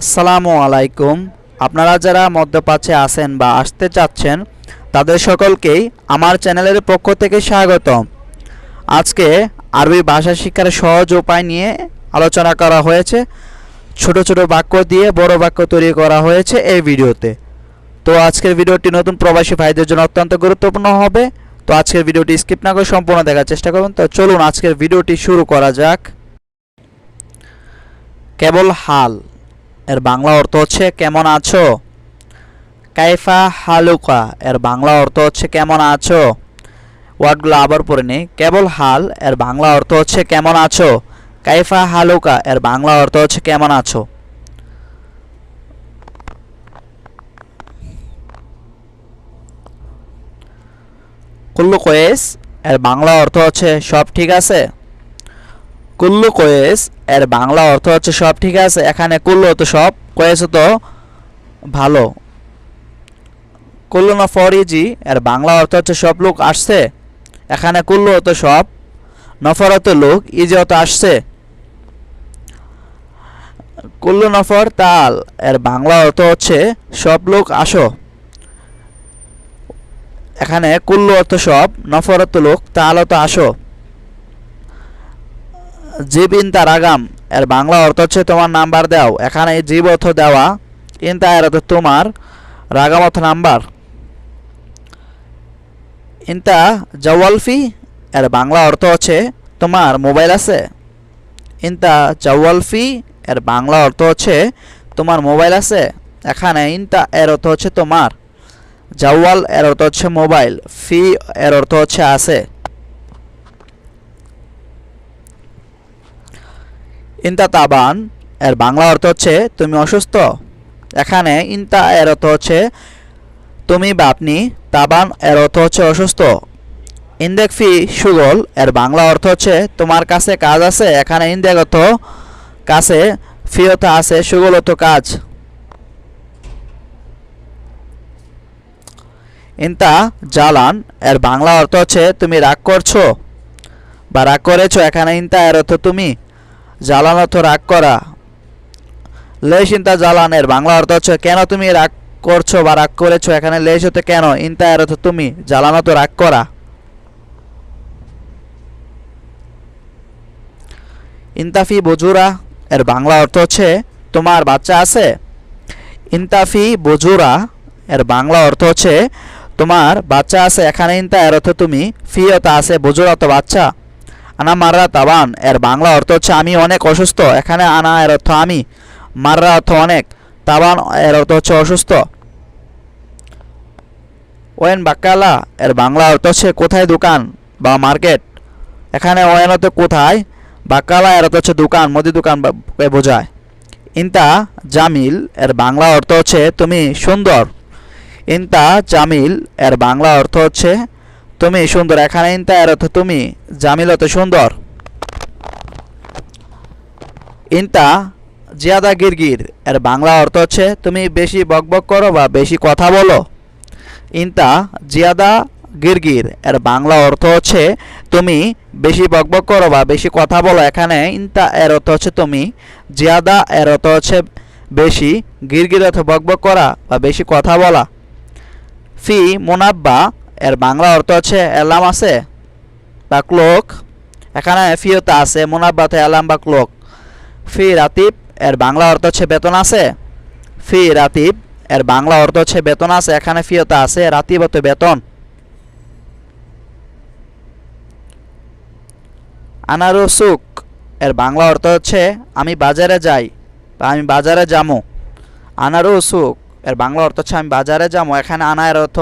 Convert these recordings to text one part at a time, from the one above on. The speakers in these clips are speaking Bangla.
আসসালামু আলাইকুম। আপনারা যারা মধ্যপ্রাচ্যে আছেন বা আসতে চাচ্ছেন, তাদের সকলকেই আমার চ্যানেলের পক্ষ থেকে স্বাগতম। আজকে আরবি ভাষা শিক্ষার সহজ উপায় নিয়ে আলোচনা করা হয়েছে। ছোট ছোট বাক্য দিয়ে বড় বাক্য তৈরি করা হয়েছে এই ভিডিওতে। তো আজকের ভিডিওটি নতুন প্রবাসী ভাইদের জন্য অত্যন্ত গুরুত্বপূর্ণ হবে। তো আজকের ভিডিওটি স্কিপ না করে সম্পূর্ণ দেখার চেষ্টা করবেন তো চলুন আজকের ভিডিওটি শুরু করা যাক। কেবল হাল। এর বাংলা অর্থ হচ্ছে কেমন আছো? কাইফা হালুকা, এর বাংলা অর্থ হচ্ছে কেমন আছো? ওয়ার্ডগুলো আবার পড়ে নিই। কেবল হাল, এর বাংলা অর্থ হচ্ছে কেমন আছো? কাইফা হালুকা, এর বাংলা অর্থ হচ্ছে কেমন আছো? কুল্লু কোয়েস, এর বাংলা অর্থ হচ্ছে সব ঠিক আছে? কুল্লু কোয়েস, এর বাংলা অর্থ হচ্ছে সব, ঠিক আছে? এখানে কুল্লু তো সব, কোয়েস তো ভালো। কুল্লু না ফরিজি, এর বাংলা অর্থ হচ্ছে সব লোক আসছে। এখানে কুল্লু তো সব, নফর নফরত লোক, ইজি তো আসছে। কুল্লু, নফর, তাল, এর বাংলা অর্থ হচ্ছে সব লোক আসো। এখানে কুল্লু অর্থ সব নফরত লোক, তাল তো আসো। জীব ইন্তা রাগাম এর বাংলা অর্থ হচ্ছে তোমার নাম্বার দাও। এখানে জীব অর্থ দেওয়া ইন্তা এর অর্থ তোমার, রাগাম অর্থ নাম্বার। ইন্তা জওয়ালফি এর বাংলা অর্থ হচ্ছে তোমার মোবাইল আছে। ইন্তা জওয়ালফি এর বাংলা অর্থ হচ্ছে তোমার মোবাইল আছে। এখানে ইন্তা এর অর্থ হচ্ছে তোমার। জাওয়াল এর অর্থ হচ্ছে মোবাইল, ফি এর অর্থ হচ্ছে আছে। ইন্তা তাবান, এর বাংলা অর্থ হচ্ছে তুমি অসুস্থ। এখানে ইন্তা এর অর্থ হচ্ছে তুমি বা আপনি তাবান এর অর্থ হচ্ছে অসুস্থ। ইন্দেক ফি সুগল, এর বাংলা অর্থ হচ্ছে তোমার কাছে কাজ আছে, এখানে ইন্দেক অর্থ কাছে, ফি অর্থ আছে, সুগল অর্থ কাজ। ইন্তা জালান, এর বাংলা অর্থ হচ্ছে তুমি রাগ করছ বা রাগ করেছ, এখানে ইন্তা এর অর্থ তুমি। জ্বালান অর্থ রাগ করা। লেশ ইন্তা জ্বালানের, বাংলা অর্থ হচ্ছে, কেন তুমি রাগ করছ বা রাগ করেছ? এখানে লেশ হতে কেন? ইন্তা এর অর্থ তুমি জ্বালানো তো রাগ করা। ইন্তাফি বজুরা, এর বাংলা অর্থ হচ্ছে, তোমার বাচ্চা আছে? ইন্তাফি বজুরা, এর বাংলা অর্থ হচ্ছে, তোমার বাচ্চা আছে, এখানে ইন্তা এর অর্থ তুমি, ফি অত আছে, বজুরা তো বাচ্চা। আনা মাররা তাবান। এর বাংলা অর্থ হচ্ছে, আমি অনেক অসুস্থ, এখানে আনা এর অর্থ আমি। মাররা অর্থ অনেক, তাবান এর অর্থ হচ্ছে অসুস্থ। ওয়েন বাক্কালা, এর বাংলা অর্থ হচ্ছে, কোথায় দোকান বা মার্কেট? এখানে ওয়েন অর্থ কোথায়, বাক্কালা এর অর্থ হচ্ছে, দোকান মুদি দোকান বোঝায়। ইন্তা জামিল, এর বাংলা অর্থ হচ্ছে, তুমি সুন্দর। ইন্তা জামিল, এর বাংলা অর্থ হচ্ছে তুমি সুন্দর, এখানে ইন্তা এর অর্থ তুমি, জামিল অত সুন্দর। ইন্তা, জিয়াদা গিরগির, এর বাংলা অর্থ হচ্ছে, তুমি বেশি বকবক করো বা বেশি কথা বলো। ইন্তা, জিয়াদা গিরগির, এর বাংলা অর্থ হচ্ছে, তুমি বেশি বকবক করো বা বেশি কথা বলো। এখানে ইন্তা, এর অর্থ হচ্ছে তুমি, জিয়াদা, এর অর্থ হচ্ছে বেশি গিরগির অর্থ বকবক করা বা বেশি কথা বলা। ফি, মোনাব্বা এর বাংলা অর্থ হচ্ছে অ্যালার্ম আছে বা ক্লোক। এখানে ফিওতে আছে মোনাব্বাতে অ্যালার্ম বা ক্লোক। ফি, রাতিব, এর বাংলা অর্থ হচ্ছে বেতন আছে। ফি, রাতিব, এর বাংলা অর্থ হচ্ছে বেতন আছে, এখানে ফিওতে আছে, রাতিব হতে বেতন। আনারু সুক এর বাংলা অর্থ হচ্ছে, আমি বাজারে যাই বা আমি বাজারে যামো। আনারু সুক এর বাংলা অর্থ হচ্ছে, আমি বাজারে যাব এখানে আনা এর অর্থ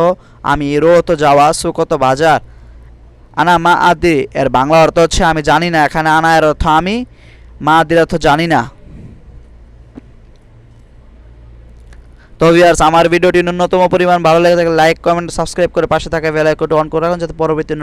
আমি রো তো যাওয়া সুক তো বাজার। আনা মা আদি, এর বাংলা অর্থ হচ্ছে আমি জানি না, এখানে আনা এর অর্থ আমি, মা আদির অর্থ জানি না। তো ভিউয়ার্স আমার ভিডিওটি ন্যূনতম পরিমাণ ভালো লেগে থাকলে লাইক কমেন্ট সাবস্ক্রাইব করে পাশে থাকা বেল আইকনটি অন করে রাখুন, যাতে পরবর্তী